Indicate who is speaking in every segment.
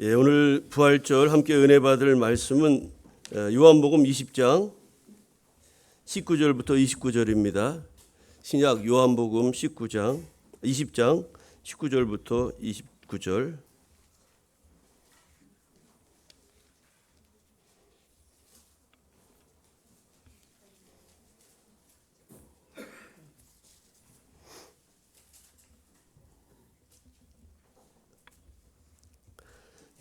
Speaker 1: 예, 오늘 부활절 함께 은혜 받을 말씀은 어, 요한복음 20장 19절부터 29절입니다. 신약 요한복음 19장 20장 19절부터 29절.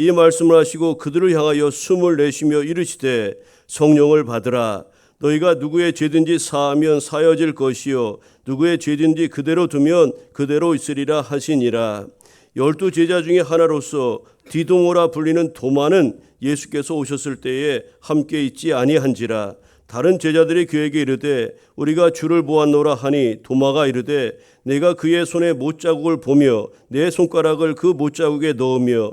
Speaker 1: 이 말씀을 하시고 그들을 향하여 숨을 내쉬며 이르시되 성령을 받으라. 너희가 누구의 죄든지 사하면 사여질 것이요 누구의 죄든지 그대로 두면 그대로 있으리라 하시니라. 열두 제자 중에 하나로서 디도모라 불리는 도마는 예수께서 오셨을 때에 함께 있지 아니한지라. 다른 제자들이 그에게 이르되 우리가 주를 보았노라 하니 도마가 이르되 내가 그의 손에 못자국을 보며 내 손가락을 그 못자국에 넣으며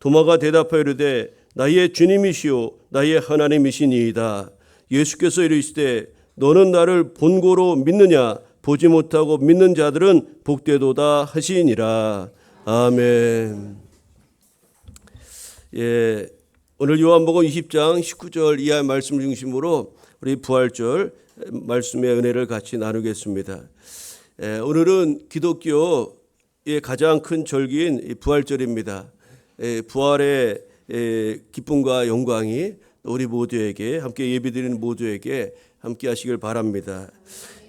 Speaker 1: 도마가 대답하여 이르되 나의 주님이시요 나의 하나님이시니이다 예수께서 이르시되 너는 나를 본고로 믿느냐 보지 못하고 믿는 자들은 복되도다 하시니라 아멘. 예, 오늘 요한복음 20장 19절 이하 말씀 중심으로 우리 부활절 말씀의 은혜를 같이 나누겠습니다. 예, 오늘은 기독교의 가장 큰 절기인 이 부활절입니다. 예, 부활의 예, 기쁨과 영광이 우리 모두에게 함께 예배드리는 모두에게 함께 하시길 바랍니다.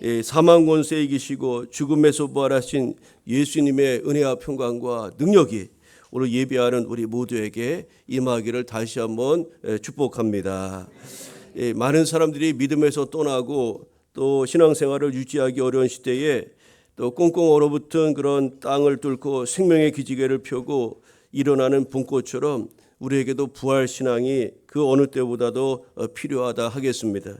Speaker 1: 예, 사망 권세 이기시고 죽음에서 부활하신 예수님의 은혜와 평강과 능력이 오늘 예배하는 우리 모두에게 임하기를 다시 한번 예, 축복합니다. 예, 많은 사람들이 믿음에서 떠나고 또 신앙생활을 유지하기 어려운 시대에 또 꽁꽁 얼어붙은 그런 땅을 뚫고 생명의 기지개를 펴고 일어나는 봄꽃처럼 우리에게도 부활 신앙이 그 어느 때보다도 어, 필요하다 하겠습니다.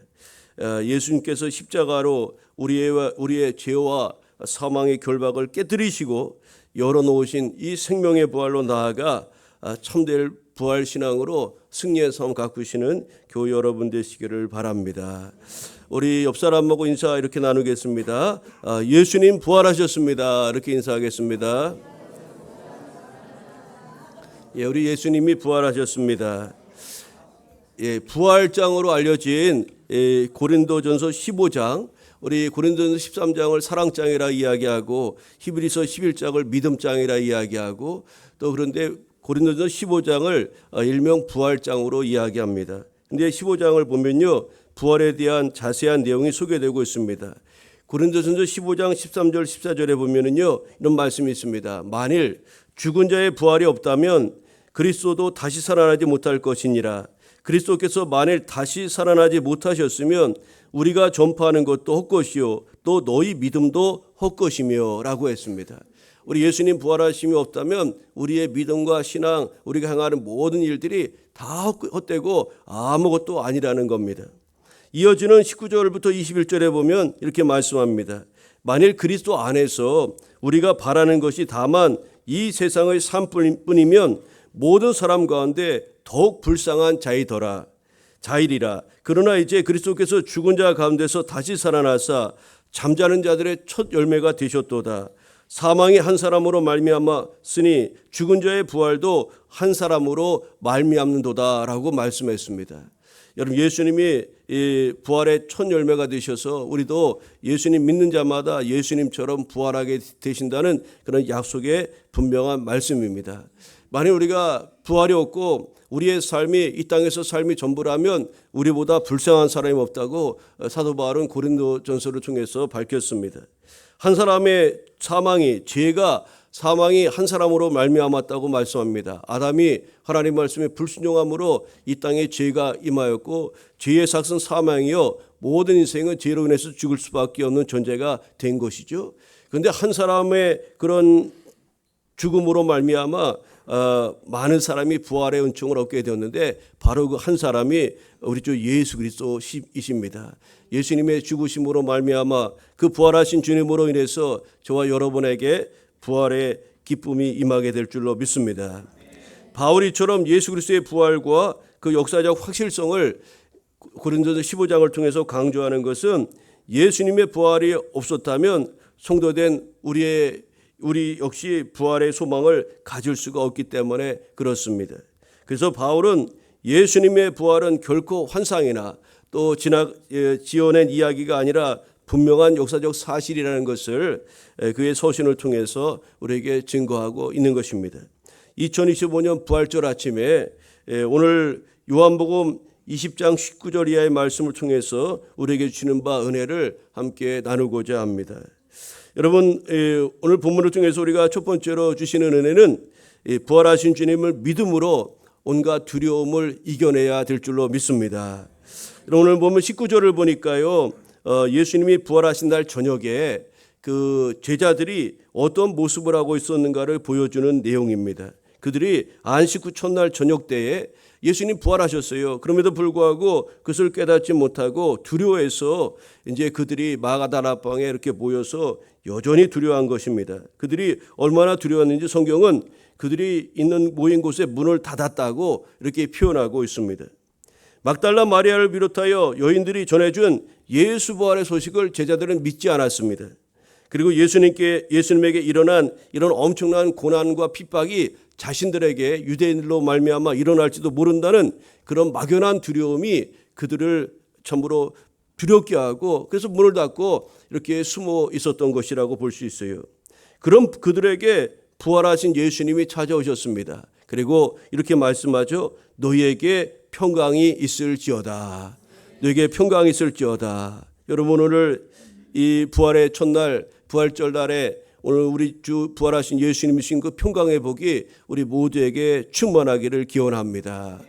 Speaker 1: 어, 예수님께서 십자가로 우리의 우리의 죄와 사망의 결박을 깨뜨리시고 열어놓으신 이 생명의 부활로 나아가 아, 참될 부활 신앙으로 승리의 삶 가꾸시는 교회 여러분 되시기를 바랍니다. 우리 옆 사람하고 인사 이렇게 나누겠습니다. 아, 예수님 부활하셨습니다. 이렇게 인사하겠습니다. 예, 우리 예수님이 부활하셨습니다. 예, 부활장으로 알려진 예, 고린도전서 15장 우리 고린도전서 13장을 사랑장이라 이야기하고 히브리서 11장을 믿음장이라 이야기하고 또 그런데 고린도전서 15장을 어, 일명 부활장으로 이야기합니다. 근데 15장을 보면요. 부활에 대한 자세한 내용이 소개되고 있습니다. 고린도전서 15장 13절 14절에 보면은요. 이런 말씀이 있습니다. 만일 죽은 자의 부활이 없다면 그리스도도 다시 살아나지 못할 것이니라. 그리스도께서 만일 다시 살아나지 못하셨으면 우리가 전파하는 것도 헛것이요 또 너희 믿음도 헛것이며라고 했습니다. 우리 예수님 부활하심이 없다면 우리의 믿음과 신앙, 우리가 행하는 모든 일들이 다 헛되고 아무것도 아니라는 겁니다. 이어지는 19절부터 21절에 보면 이렇게 말씀합니다. 만일 그리스도 안에서 우리가 바라는 것이 다만 이 세상의 삶뿐이면 모든 사람 가운데 더욱 불쌍한 자이더라. 자일이라. 그러나 이제 그리스도께서 죽은 자 가운데서 다시 살아나사 잠자는 자들의 첫 열매가 되셨도다. 사망이 한 사람으로 말미암았으니 죽은 자의 부활도 한 사람으로 말미암는도다라고 말씀했습니다. 여러분 예수님이 이 부활의 첫 열매가 되셔서 우리도 예수님 믿는 자마다 예수님처럼 부활하게 되신다는 그런 약속의 분명한 말씀입니다. 만약 우리가 부활이 없고 우리의 삶이 이 땅에서 삶이 전부라면 우리보다 불쌍한 사람이 없다고 사도 바울은 고린도전서를 통해서 밝혔습니다. 한 사람의 사망이 죄가 사망이 한 사람으로 말미암았다고 말씀합니다. 아담이 하나님 말씀에 불순종함으로 이 땅에 죄가 임하였고 죄의 삭은 사망이요 모든 인생은 죄로 인해서 죽을 수밖에 없는 존재가 된 것이죠. 그런데 한 사람의 그런 죽음으로 말미암아 어, 많은 사람이 부활의 은총을 얻게 되었는데 바로 그 한 사람이 우리 주 예수 그리스도이십니다. 예수님의 죽으심으로 말미암아 그 부활하신 주님으로 인해서 저와 여러분에게 부활의 기쁨이 임하게 될 줄로 믿습니다. 바울이처럼 예수 그리스도의 부활과 그 역사적 확실성을 고린도서 15장을 통해서 강조하는 것은 예수님의 부활이 없었다면 성도된 우리의 우리 역시 부활의 소망을 가질 수가 없기 때문에 그렇습니다. 그래서 바울은 예수님의 부활은 결코 환상이나 또 지나 예, 지어낸 이야기가 아니라 분명한 역사적 사실이라는 것을 예, 그의 서신을 통해서 우리에게 증거하고 있는 것입니다. 2025년 부활절 아침에 예, 오늘 요한복음 20장 19절 이하의 말씀을 통해서 우리에게 주는 바 은혜를 함께 나누고자 합니다. 여러분 예, 오늘 본문을 통해서 우리가 첫 번째로 주시는 은혜는 예, 부활하신 주님을 믿음으로 온갖 두려움을 이겨내야 될 줄로 믿습니다. 오늘 보면 19절을 보니까요. 어, 예수님이 부활하신 날 저녁에 그 제자들이 어떤 모습을 하고 있었는가를 보여주는 내용입니다. 그들이 안식 후 첫날 저녁 때에 예수님 부활하셨어요. 그럼에도 불구하고 그것을 깨닫지 못하고 두려워해서 이제 그들이 마가다라방에 이렇게 모여서 여전히 두려워한 것입니다. 그들이 얼마나 두려웠는지 성경은 그들이 있는 모인 곳에 문을 닫았다고 이렇게 표현하고 있습니다. 막달라 마리아를 비롯하여 여인들이 전해준 예수 부활의 소식을 제자들은 믿지 않았습니다. 그리고 예수님께 예수님에게 일어난 이런 엄청난 고난과 핍박이 자신들에게 유대인들로 말미암아 일어날지도 모른다는 그런 막연한 두려움이 그들을 전부로 두렵게 하고 그래서 문을 닫고 이렇게 숨어 있었던 것이라고 볼 수 있어요. 그럼 그들에게 부활하신 예수님이 찾아오셨습니다. 그리고 이렇게 말씀하죠. 너희에게 평강이 있을지어다. 너에게 평강이 있을지어다. 여러분 오늘 이 부활의 첫날 부활절 날에 오늘 우리 주 부활하신 예수님이 주신 그 평강의 복이 우리 모두에게 충만하기를 기원합니다.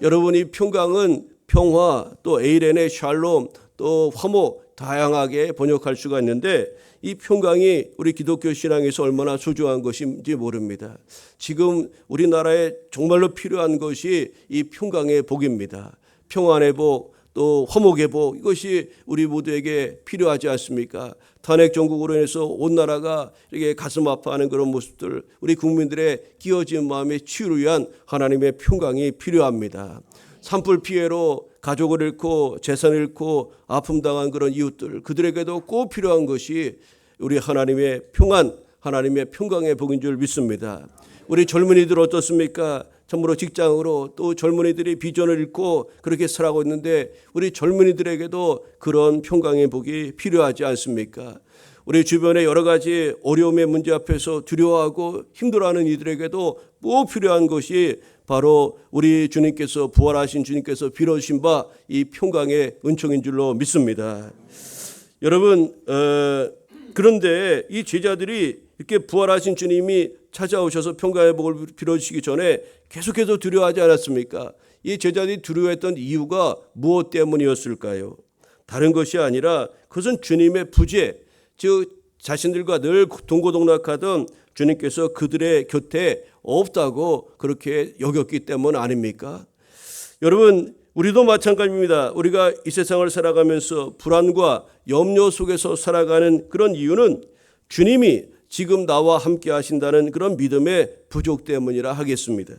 Speaker 1: 여러분이 평강은 평화 또 에이렌의 샬롬 또 화목 다양하게 번역할 수가 있는데 이 평강이 우리 기독교 신앙에서 얼마나 소중한 것인지 모릅니다. 지금 우리나라에 정말로 필요한 것이 이 평강의 복입니다. 평안의 복, 또 화목의 복 이것이 우리 모두에게 필요하지 않습니까? 탄핵 정국으로 인해서 온 나라가 이렇게 가슴 아파하는 그런 모습들 우리 국민들의 끼어진 마음의 치유를 위한 하나님의 평강이 필요합니다. 산불 피해로 가족을 잃고 재산을 잃고 아픔 당한 그런 이웃들 그들에게도 꼭 필요한 것이 우리 하나님의 평안 하나님의 평강의 복인 줄 믿습니다. 우리 젊은이들 어떻습니까? 참으로 직장으로 또 젊은이들이 비전을 잃고 그렇게 살아가고 있는데 우리 젊은이들에게도 그런 평강의 복이 필요하지 않습니까? 우리 주변에 여러 가지 어려움의 문제 앞에서 두려워하고 힘들어하는 이들에게도 꼭 필요한 것이 바로 우리 주님께서 부활하신 주님께서 빌어주신 바 이 평강의 은총인 줄로 믿습니다. 여러분 어, 그런데 이 제자들이 이렇게 부활하신 주님이 찾아오셔서 평강의 복을 빌어주시기 전에 계속해서 두려워하지 않았습니까? 이 제자들이 두려워했던 이유가 무엇 때문이었을까요? 다른 것이 아니라 그것은 주님의 부재, 즉 자신들과 늘 동고동락하던 주님께서 그들의 곁에 없다고 그렇게 여겼기 때문 아닙니까? 여러분 우리도 마찬가지입니다. 우리가 이 세상을 살아가면서 불안과 염려 속에서 살아가는 그런 이유는 주님이 지금 나와 함께 하신다는 그런 믿음의 부족 때문이라 하겠습니다.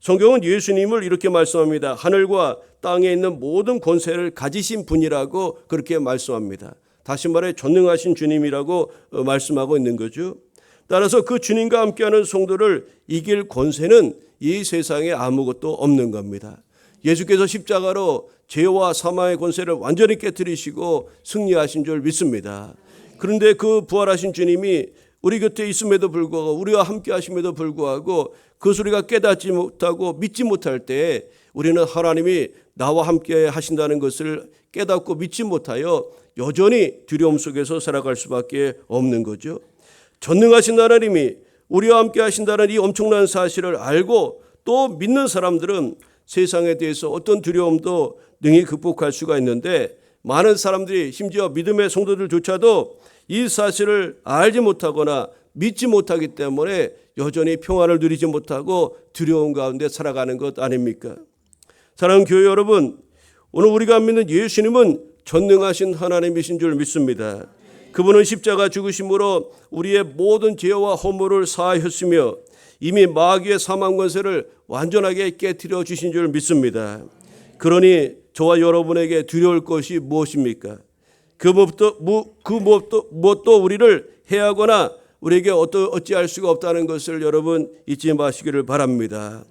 Speaker 1: 성경은 예수님을 이렇게 말씀합니다. 하늘과 땅에 있는 모든 권세를 가지신 분이라고 그렇게 말씀합니다. 다시 말해 전능하신 주님이라고 어, 말씀하고 있는 거죠. 따라서 그 주님과 함께하는 성도를 이길 권세는 이 세상에 아무것도 없는 겁니다. 예수께서 십자가로 죄와 사망의 권세를 완전히 깨뜨리시고 승리하신 줄 믿습니다. 그런데 그 부활하신 주님이 우리 곁에 있음에도 불구하고 우리와 함께 하심에도 불구하고 그 소리가 깨닫지 못하고 믿지 못할 때 우리는 하나님이 나와 함께 하신다는 것을 깨닫고 믿지 못하여 여전히 두려움 속에서 살아갈 수밖에 없는 거죠. 전능하신 하나님이 우리와 함께 하신다는 이 엄청난 사실을 알고 또 믿는 사람들은 세상에 대해서 어떤 두려움도 능히 극복할 수가 있는데 많은 사람들이 심지어 믿음의 성도들조차도 이 사실을 알지 못하거나 믿지 못하기 때문에 여전히 평안을 누리지 못하고 두려움 가운데 살아가는 것 아닙니까? 사랑하는 교회 여러분, 오늘 우리가 믿는 예수님은 전능하신 하나님이신 줄 믿습니다. 그분은 십자가 죽으심으로 우리의 모든 죄와 허물을 사하였으며 이미 마귀의 사망 권세를 완전하게 깨뜨려 주신 줄 믿습니다. 그러니 저와 여러분에게 두려울 것이 무엇입니까? 그 무엇도 그 무엇도 무엇도 우리를 해하거나 우리에게 어떠 어찌할 수가 없다는 것을 여러분 잊지 마시기를 바랍니다.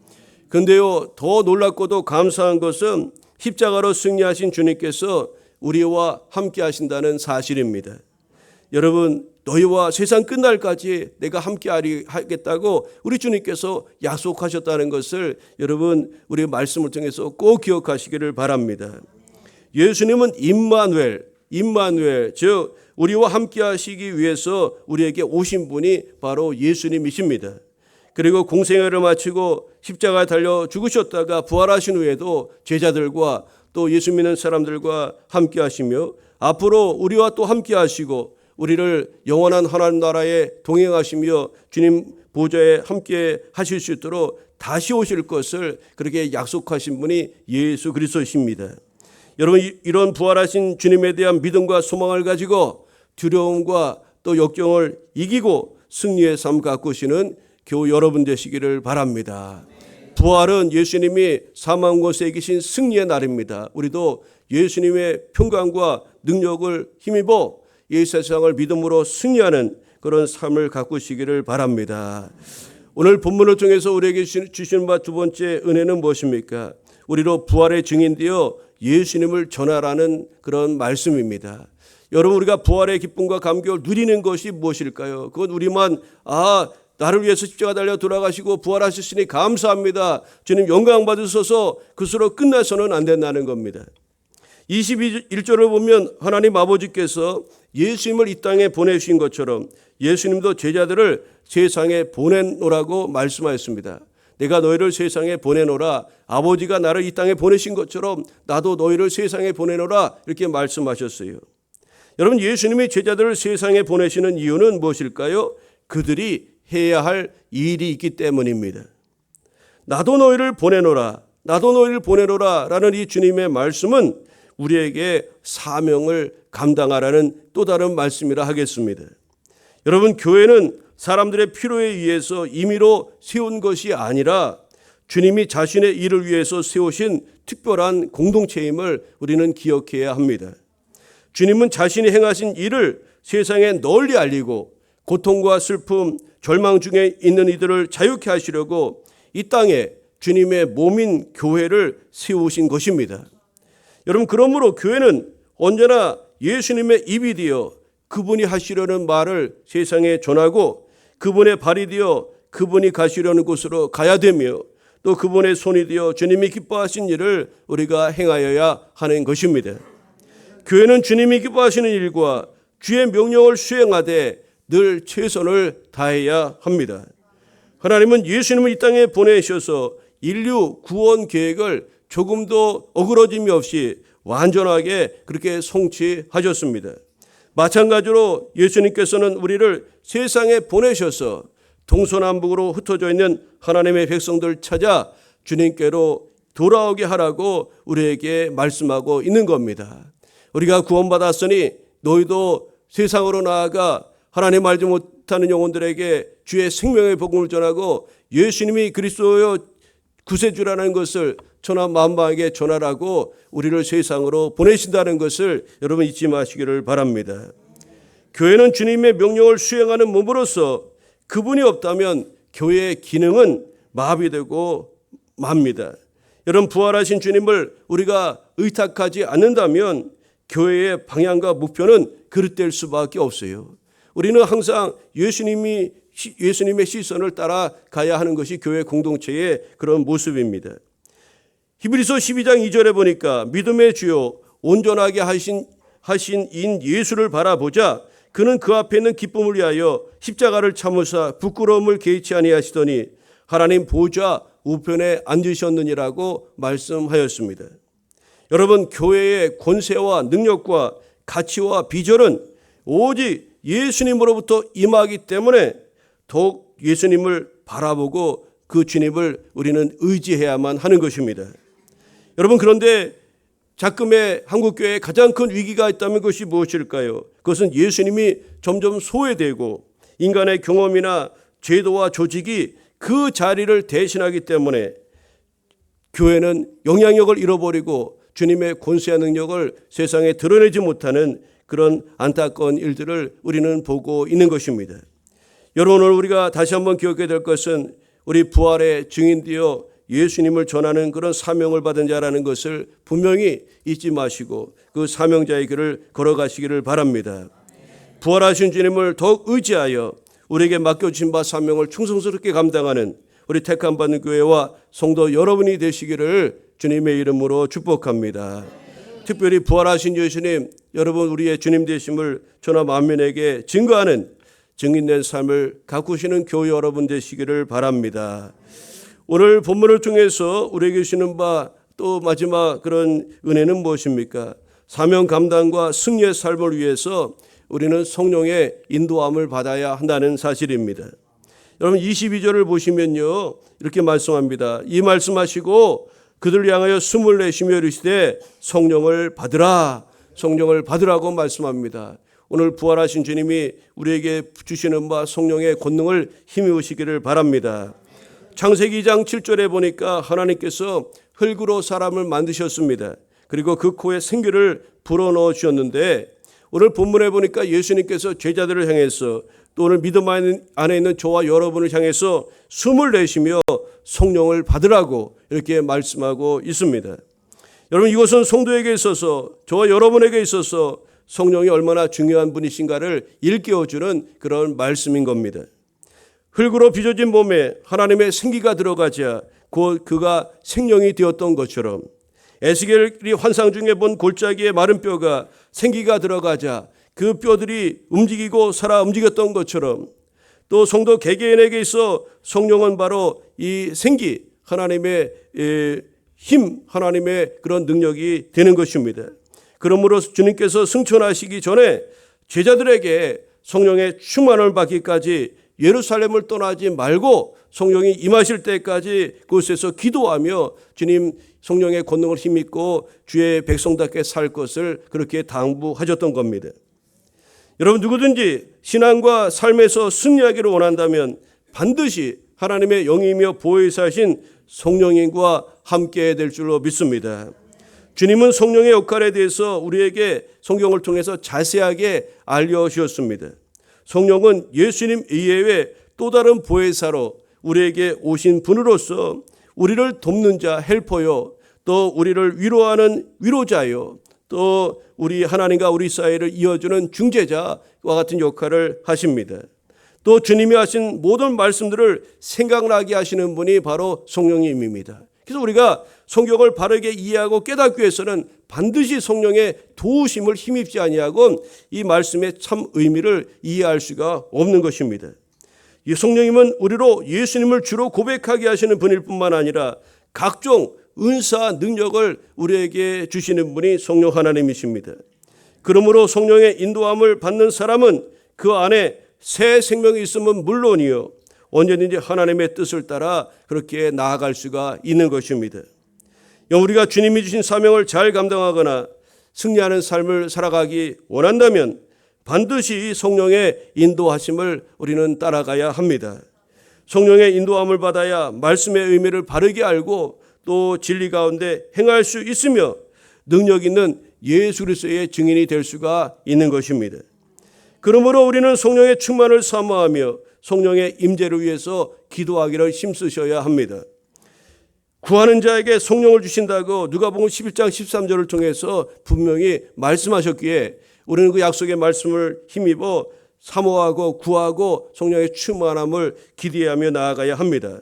Speaker 1: 근데요 더 놀랍고도 감사한 것은 십자가로 승리하신 주님께서 우리와 함께 하신다는 사실입니다. 여러분 너희와 세상 끝날까지 내가 함께 하겠다고 우리 주님께서 약속하셨다는 것을 여러분 우리 말씀을 통해서 꼭 기억하시기를 바랍니다. 예수님은 임마누엘, 임마누엘 즉 우리와 함께 하시기 위해서 우리에게 오신 분이 바로 예수님이십니다. 그리고 공생애를 마치고 십자가에 달려 죽으셨다가 부활하신 후에도 제자들과 또 예수 믿는 사람들과 함께 하시며 앞으로 우리와 또 함께 하시고 우리를 영원한 하나님 나라에 동행하시며 주님 보좌에 함께 하실 수 있도록 다시 오실 것을 그렇게 약속하신 분이 예수 그리스도십니다. 여러분 이런 부활하신 주님에 대한 믿음과 소망을 가지고 두려움과 또 역경을 이기고 승리의 삶 가꾸시는 교우 여러분 되시기를 바랍니다. 부활은 예수님이 사망 곳에 이기신 승리의 날입니다. 우리도 예수님의 평강과 능력을 힘입어 이 세상을 믿음으로 승리하는 그런 삶을 가꾸시기를 바랍니다. 오늘 본문을 통해서 우리에게 주시는 바두 번째 은혜는 무엇입니까? 우리로 부활의 증인되어 예수님을 전하라는 그런 말씀입니다. 여러분 우리가 부활의 기쁨과 감격을 누리는 것이 무엇일까요? 그건 우리만 아 나를 위해서 십자가 달려 돌아가시고 부활하셨으니 감사합니다. 주님 영광 받으소서 그수로 끝나서는 안 된다는 겁니다. 21절을 보면 하나님 아버지께서 예수님을 이 땅에 보내신 것처럼 예수님도 제자들을 세상에 보내노라고 말씀하였습니다. 내가 너희를 세상에 보내노라 아버지가 나를 이 땅에 보내신 것처럼 나도 너희를 세상에 보내노라 이렇게 말씀하셨어요. 여러분 예수님이 제자들을 세상에 보내시는 이유는 무엇일까요? 그들이 해야 할 일이 있기 때문입니다. 나도 너희를 보내노라 나도 너희를 보내노라 라는 이 주님의 말씀은 우리에게 사명을 감당하라는 또 다른 말씀이라 하겠습니다. 여러분, 교회는 사람들의 필요에 의해서 임의로 세운 것이 아니라 주님이 자신의 일을 위해서 세우신 특별한 공동체임을 우리는 기억해야 합니다. 주님은 자신이 행하신 일을 세상에 널리 알리고 고통과 슬픔, 절망 중에 있는 이들을 자유케 하시려고 이 땅에 주님의 몸인 교회를 세우신 것입니다. 여러분 그러므로 교회는 언제나 예수님의 입이 되어 그분이 하시려는 말을 세상에 전하고 그분의 발이 되어 그분이 가시려는 곳으로 가야 되며 또 그분의 손이 되어 주님이 기뻐하신 일을 우리가 행하여야 하는 것입니다. 교회는 주님이 기뻐하시는 일과 주의 명령을 수행하되 늘 최선을 다해야 합니다. 하나님은 예수님을 이 땅에 보내셔서 인류 구원 계획을 조금도 어그러짐이 없이 완전하게 그렇게 성취하셨습니다. 마찬가지로 예수님께서는 우리를 세상에 보내셔서 동서남북으로 흩어져 있는 하나님의 백성들 찾아 주님께로 돌아오게 하라고 우리에게 말씀하고 있는 겁니다. 우리가 구원받았으니 너희도 세상으로 나아가 하나님 알지 못하는 영혼들에게 주의 생명의 복음을 전하고 예수님이 그리스도여 구세주라는 것을 천하 만방에게 전하라고 우리를 세상으로 보내신다는 것을 여러분 잊지 마시기를 바랍니다. 교회는 주님의 명령을 수행하는 몸으로서 그분이 없다면 교회의 기능은 마비되고 맙니다. 여러분 부활하신 주님을 우리가 의탁하지 않는다면 교회의 방향과 목표는 그릇될 수밖에 없어요. 우리는 항상 예수님이 시- 예수님의 시선을 따라 가야 하는 것이 교회 공동체의 그런 모습입니다. 히브리서 12장 2절에 보니까 믿음의 주요 온전하게 하신 하신 인 예수를 바라보자 그는 그 앞에 있는 기쁨을 위하여 십자가를 참으사 부끄러움을 개의치 아니하시더니 하나님 보좌 우편에 앉으셨느니라고 말씀하였습니다. 여러분 교회의 권세와 능력과 가치와 비전은 오직 예수님으로부터 임하기 때문에 더욱 예수님을 바라보고 그 주님을 우리는 의지해야만 하는 것입니다. 여러분 그런데 작금의 한국교회에 가장 큰 위기가 있다면 그것이 무엇일까요? 그것은 예수님이 점점 소외되고 인간의 경험이나 제도와 조직이 그 자리를 대신하기 때문에 교회는 영향력을 잃어버리고 주님의 권세와 능력을 세상에 드러내지 못하는 그런 안타까운 일들을 우리는 보고 있는 것입니다. 여러분 오늘 우리가 다시 한번 기억해야 될 것은 우리 부활의 증인되어 예수님을 전하는 그런 사명을 받은 자라는 것을 분명히 잊지 마시고 그 사명자의 길을 걸어가시기를 바랍니다. 부활하신 주님을 더욱 의지하여 우리에게 맡겨주신 바 사명을 충성스럽게 감당하는 우리 택함 받는 교회와 성도 여러분이 되시기를 주님의 이름으로 축복합니다. 특별히 부활하신 예수님 여러분 우리의 주님 되심을 전하 만민에게 증거하는 증인된 삶을 가꾸시는 교회 여러분 되시기를 바랍니다. 오늘 본문을 통해서 우리에게 주시는 바 또 마지막 그런 은혜는 무엇입니까? 사명 감당과 승리의 삶을 위해서 우리는 성령의 인도함을 받아야 한다는 사실입니다. 여러분 22절을 보시면요. 이렇게 말씀합니다. 이 말씀하시고 그들 향하여 숨을 내쉬며 이르시되 성령을 받으라. 성령을 받으라고 말씀합니다. 오늘 부활하신 주님이 우리에게 주시는 바 성령의 권능을 힘입으시기를 바랍니다. 창세기 2장 7절에 보니까 하나님께서 흙으로 사람을 만드셨습니다. 그리고 그 코에 생기를 불어넣어 주셨는데 오늘 본문에 보니까 예수님께서 제자들을 향해서 또 오늘 믿음 안에 있는 저와 여러분을 향해서 숨을 내쉬며 성령을 받으라고 이렇게 말씀하고 있습니다. 여러분 이것은 성도에게 있어서 저와 여러분에게 있어서 성령이 얼마나 중요한 분이신가를 일깨워주는 그런 말씀인 겁니다. 흙으로 빚어진 몸에 하나님의 생기가 들어가자 곧 그가 생명이 되었던 것처럼 에스겔이 환상 중에 본 골짜기의 마른 뼈가 생기가 들어가자 그 뼈들이 움직이고 살아 움직였던 것처럼 또 성도 개개인에게 있어 성령은 바로 이 생기 하나님의 힘 하나님의 그런 능력이 되는 것입니다. 그러므로 주님께서 승천하시기 전에 제자들에게 성령의 충만을 받기까지 예루살렘을 떠나지 말고 성령이 임하실 때까지 그곳에서 기도하며 주님 성령의 권능을 힘입고 주의 백성답게 살 것을 그렇게 당부하셨던 겁니다. 여러분 누구든지 신앙과 삶에서 승리하기를 원한다면 반드시 하나님의 영이며 보혜사신 성령님과 함께 될 줄로 믿습니다. 주님은 성령의 역할에 대해서 우리에게 성경을 통해서 자세하게 알려주셨습니다. 성령은 예수님 이외에 또 다른 보혜사로 우리에게 오신 분으로서 우리를 돕는 자 헬퍼요 또 우리를 위로하는 위로자요 또 우리 하나님과 우리 사이를 이어주는 중재자와 같은 역할을 하십니다. 또 주님이 하신 모든 말씀들을 생각나게 하시는 분이 바로 성령님입니다. 그래서 우리가 성경을 바르게 이해하고 깨닫기 위해서는 반드시 성령의 도우심을 힘입지 아니하고 이 말씀의 참 의미를 이해할 수가 없는 것입니다. 이 성령님은 우리로 예수님을 주로 고백하게 하시는 분일 뿐만 아니라 각종 은사 능력을 우리에게 주시는 분이 성령 하나님이십니다. 그러므로 성령의 인도함을 받는 사람은 그 안에 새 생명이 있으면 물론이요 언제든지 하나님의 뜻을 따라 그렇게 나아갈 수가 있는 것입니다. 우리가 주님이 주신 사명을 잘 감당하거나 승리하는 삶을 살아가기 원한다면 반드시 성령의 인도하심을 우리는 따라가야 합니다. 성령의 인도함을 받아야 말씀의 의미를 바르게 알고 또 진리 가운데 행할 수 있으며 능력 있는 예수 그리스도의 증인이 될 수가 있는 것입니다. 그러므로 우리는 성령의 충만을 사모하며 성령의 임재를 위해서 기도하기를 힘쓰셔야 합니다. 구하는 자에게 성령을 주신다고 누가복음 11장 13절을 통해서 분명히 말씀하셨기에 우리는 그 약속의 말씀을 힘입어 사모하고 구하고 성령의 충만함을 기대하며 나아가야 합니다.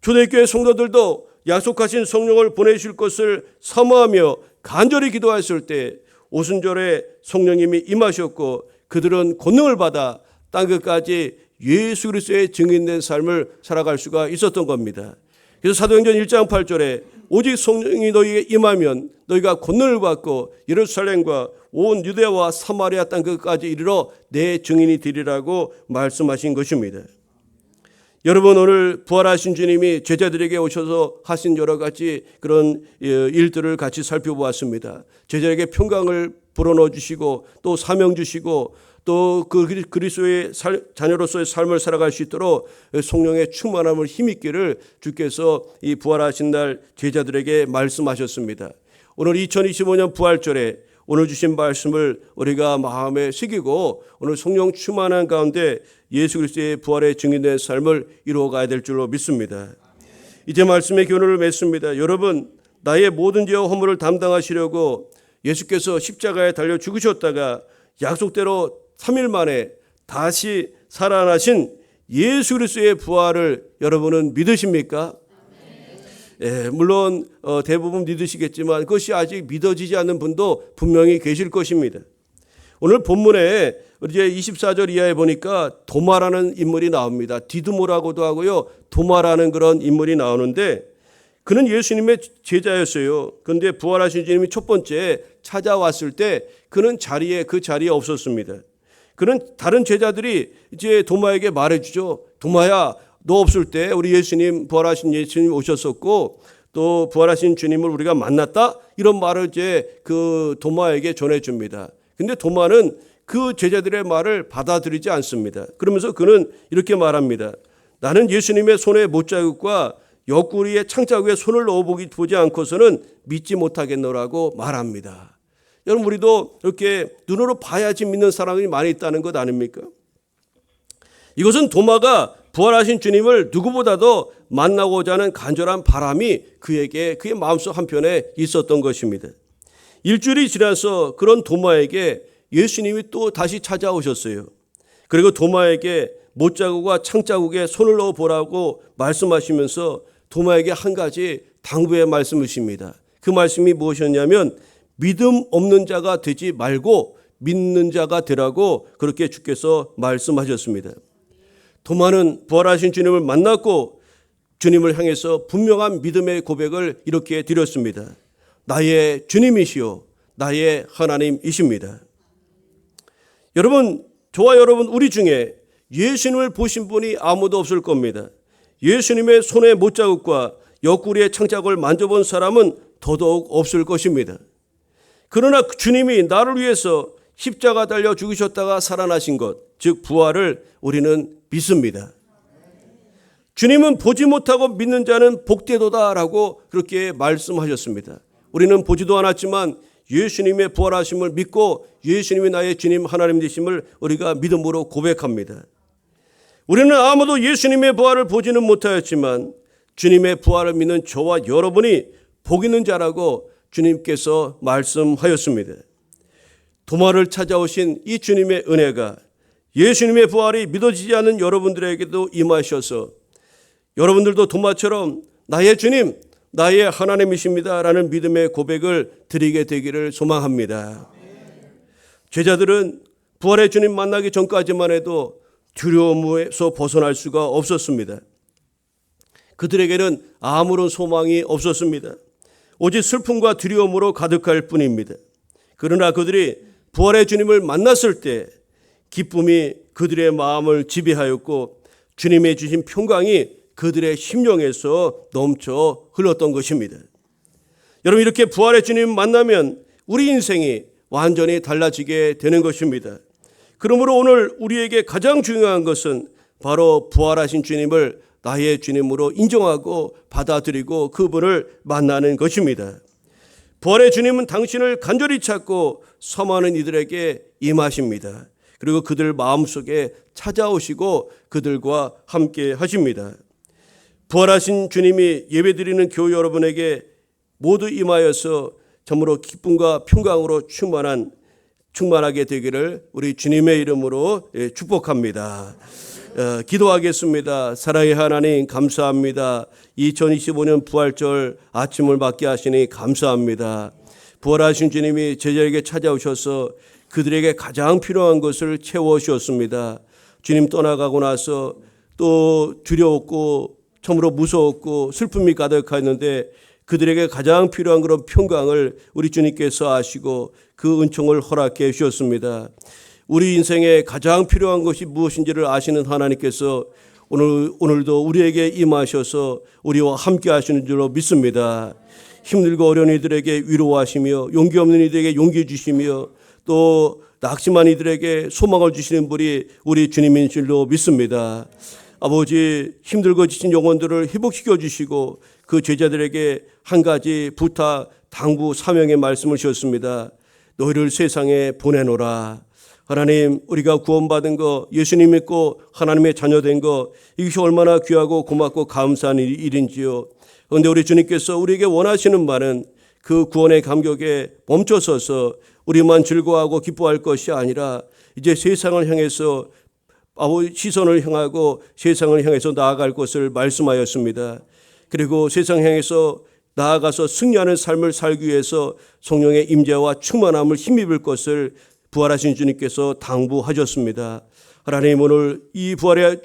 Speaker 1: 초대교회 성도들도 약속하신 성령을 보내실 것을 사모하며 간절히 기도했을 때 오순절에 성령님이 임하셨고 그들은 권능을 받아 땅 끝까지 예수 그리스도의 증인된 삶을 살아갈 수가 있었던 겁니다. 그래서 사도행전 1장 8절에 오직 성령이 너희에게 임하면 너희가 권능을 받고 예루살렘과 온 유대와 사마리아 땅 끝까지 이르러 내 증인이 되리라고 말씀하신 것입니다. 여러분 오늘 부활하신 주님이 제자들에게 오셔서 하신 여러 가지 그런 예, 일들을 같이 살펴보았습니다. 제자에게 평강을 불어넣어 주시고 또 사명 주시고 또 그 그리스도의 자녀로서의 삶을 살아갈 수 있도록 성령의 충만함을 힘있기를 주께서 이 부활하신 날 제자들에게 말씀하셨습니다. 오늘 2025년 부활절에 오늘 주신 말씀을 우리가 마음에 새기고 오늘 성령 충만한 가운데 예수 그리스도의 부활의 증인된 삶을 이루어가야 될 줄로 믿습니다. 이제 말씀의 교훈을 맺습니다. 여러분 나의 모든 죄와 허물을 담당하시려고 예수께서 십자가에 달려 죽으셨다가 약속대로 3일 만에 다시 살아나신 예수 그리스도의 부활을 여러분은 믿으십니까? 예, 물론 어, 대부분 믿으시겠지만 그것이 아직 믿어지지 않는 분도 분명히 계실 것입니다. 오늘 본문에 이제 24절 이하에 보니까 도마라는 인물이 나옵니다. 디드모라고도 하고요. 도마라는 그런 인물이 나오는데 그는 예수님의 제자였어요. 그런데 부활하신 주님이 첫 번째 찾아왔을 때 그는 자리에 그 자리에 없었습니다. 그는 다른 제자들이 이제 도마에게 말해주죠. 도마야, 너 없을 때 우리 예수님 부활하신 예수님 오셨었고 또 부활하신 주님을 우리가 만났다 이런 말을 이제 그 도마에게 전해줍니다. 근데 도마는 그 제자들의 말을 받아들이지 않습니다. 그러면서 그는 이렇게 말합니다. 나는 예수님의 손에 못자국과 옆구리에 창자국에 손을 넣어보기 보지 않고서는 믿지 못하겠노라고 말합니다. 여러분 우리도 이렇게 눈으로 봐야지 믿는 사람이 많이 있다는 것 아닙니까? 이것은 도마가 부활하신 주님을 누구보다도 만나고자 하는 간절한 바람이 그에게 그의 마음속 한편에 있었던 것입니다. 일주일이 지나서 그런 도마에게 예수님이 또 다시 찾아오셨어요. 그리고 도마에게 못자국과 창자국에 손을 넣어 보라고 말씀하시면서 도마에게 한 가지 당부의 말씀이십니다. 그 말씀이 무엇이었냐면 믿음 없는 자가 되지 말고 믿는 자가 되라고 그렇게 주께서 말씀하셨습니다. 도마는 부활하신 주님을 만났고 주님을 향해서 분명한 믿음의 고백을 이렇게 드렸습니다. 나의 주님이시요 나의 하나님이십니다. 여러분 저와 여러분 우리 중에 예수님을 보신 분이 아무도 없을 겁니다. 예수님의 손의 못자국과 옆구리의 창작을 만져본 사람은 더더욱 없을 것입니다. 그러나 주님이 나를 위해서 십자가 달려 죽으셨다가 살아나신 것, 즉 부활을 우리는 믿습니다. 주님은 보지 못하고 믿는 자는 복되도다라고 그렇게 말씀하셨습니다. 우리는 보지도 않았지만 예수님의 부활하심을 믿고 예수님이 나의 주님 하나님 되심을 우리가 믿음으로 고백합니다. 우리는 아무도 예수님의 부활을 보지는 못하였지만 주님의 부활을 믿는 저와 여러분이 복 있는 자라고 주님께서 말씀하였습니다. 도마를 찾아오신 이 주님의 은혜가 예수님의 부활이 믿어지지 않는 여러분들에게도 임하셔서 여러분들도 도마처럼 나의 주님, 나의 하나님이십니다 라는 믿음의 고백을 드리게 되기를 소망합니다. 제자들은 부활의 주님 만나기 전까지만 해도 두려움에서 벗어날 수가 없었습니다. 그들에게는 아무런 소망이 없었습니다. 오직 슬픔과 두려움으로 가득할 뿐입니다. 그러나 그들이 부활의 주님을 만났을 때 기쁨이 그들의 마음을 지배하였고 주님의 주신 평강이 그들의 심령에서 넘쳐 흘렀던 것입니다. 여러분 이렇게 부활의 주님 만나면 우리 인생이 완전히 달라지게 되는 것입니다. 그러므로 오늘 우리에게 가장 중요한 것은 바로 부활하신 주님을 나의 주님으로 인정하고 받아들이고 그분을 만나는 것입니다. 부활의 주님은 당신을 간절히 찾고 섬하는 이들에게 임하십니다. 그리고 그들 마음속에 찾아오시고 그들과 함께 하십니다. 부활하신 주님이 예배드리는 교회 여러분에게 모두 임하여서 참으로 기쁨과 평강으로 충만한 충만하게 되기를 우리 주님의 이름으로 예, 축복합니다. 어, 기도하겠습니다. 사랑의 하나님 감사합니다. 2025년 부활절 아침을 맞게 하시니 감사합니다. 부활하신 주님이 제자에게 찾아오셔서 그들에게 가장 필요한 것을 채워 주셨습니다. 주님 떠나가고 나서 또 두려웠고 참으로 무서웠고 슬픔이 가득했는데 그들에게 가장 필요한 그런 평강을 우리 주님께서 아시고 그 은총을 허락해 주셨습니다. 우리 인생에 가장 필요한 것이 무엇인지를 아시는 하나님께서 오늘 오늘도 우리에게 임하셔서 우리와 함께 하시는 줄로 믿습니다. 힘들고 어려운 이들에게 위로하시며 용기 없는 이들에게 용기 주시며 또 낙심한 이들에게 소망을 주시는 분이 우리 주님인 줄로 믿습니다. 아버지 힘들고 지친 영혼들을 회복시켜 주시고 그 제자들에게 한 가지 부탁 당부 사명의 말씀을 주셨습니다. 너희를 세상에 보내노라. 하나님 우리가 구원받은 거 예수님 믿고 하나님의 자녀된 거 이것이 얼마나 귀하고 고맙고 감사한 일- 일인지요. 그런데 우리 주님께서 우리에게 원하시는 말은 그 구원의 감격에 멈춰서서 우리만 즐거워하고 기뻐할 것이 아니라 이제 세상을 향해서 시선을 향하고 세상을 향해서 나아갈 것을 말씀하였습니다. 그리고 세상 향해서 나아가서 승리하는 삶을 살기 위해서 성령의 임재와 충만함을 힘입을 것을 부활하신 주님께서 당부하셨습니다. 하나님 오늘 이 부활의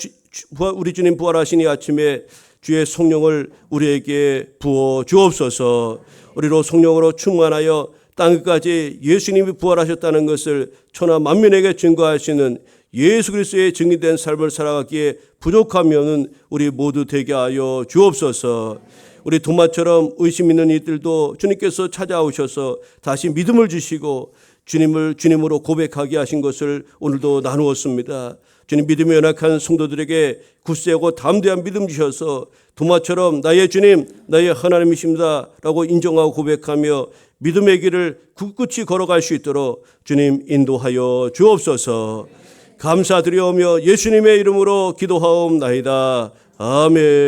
Speaker 1: 우리 주님 부활하신 이 아침에 주의 성령을 우리에게 부어 주옵소서. 우리로 성령으로 충만하여 땅까지 예수님이 부활하셨다는 것을 천하 만민에게 증거하시는 예수 그리스도의 증인된 삶을 살아가기에 부족하면은 우리 모두 되게 하여 주옵소서. 우리 도마처럼 의심 있는 이들도 주님께서 찾아오셔서 다시 믿음을 주시고 주님을 주님으로 고백하게 하신 것을 오늘도 나누었습니다. 주님 믿음이 연약한 성도들에게 굳세고 담대한 믿음 주셔서 도마처럼 나의 주님, 나의 하나님이십니다 라고 인정하고 고백하며 믿음의 길을 굳굳이 걸어갈 수 있도록 주님 인도하여 주옵소서. 감사드리오며 예수님의 이름으로 기도하옵나이다. 아멘.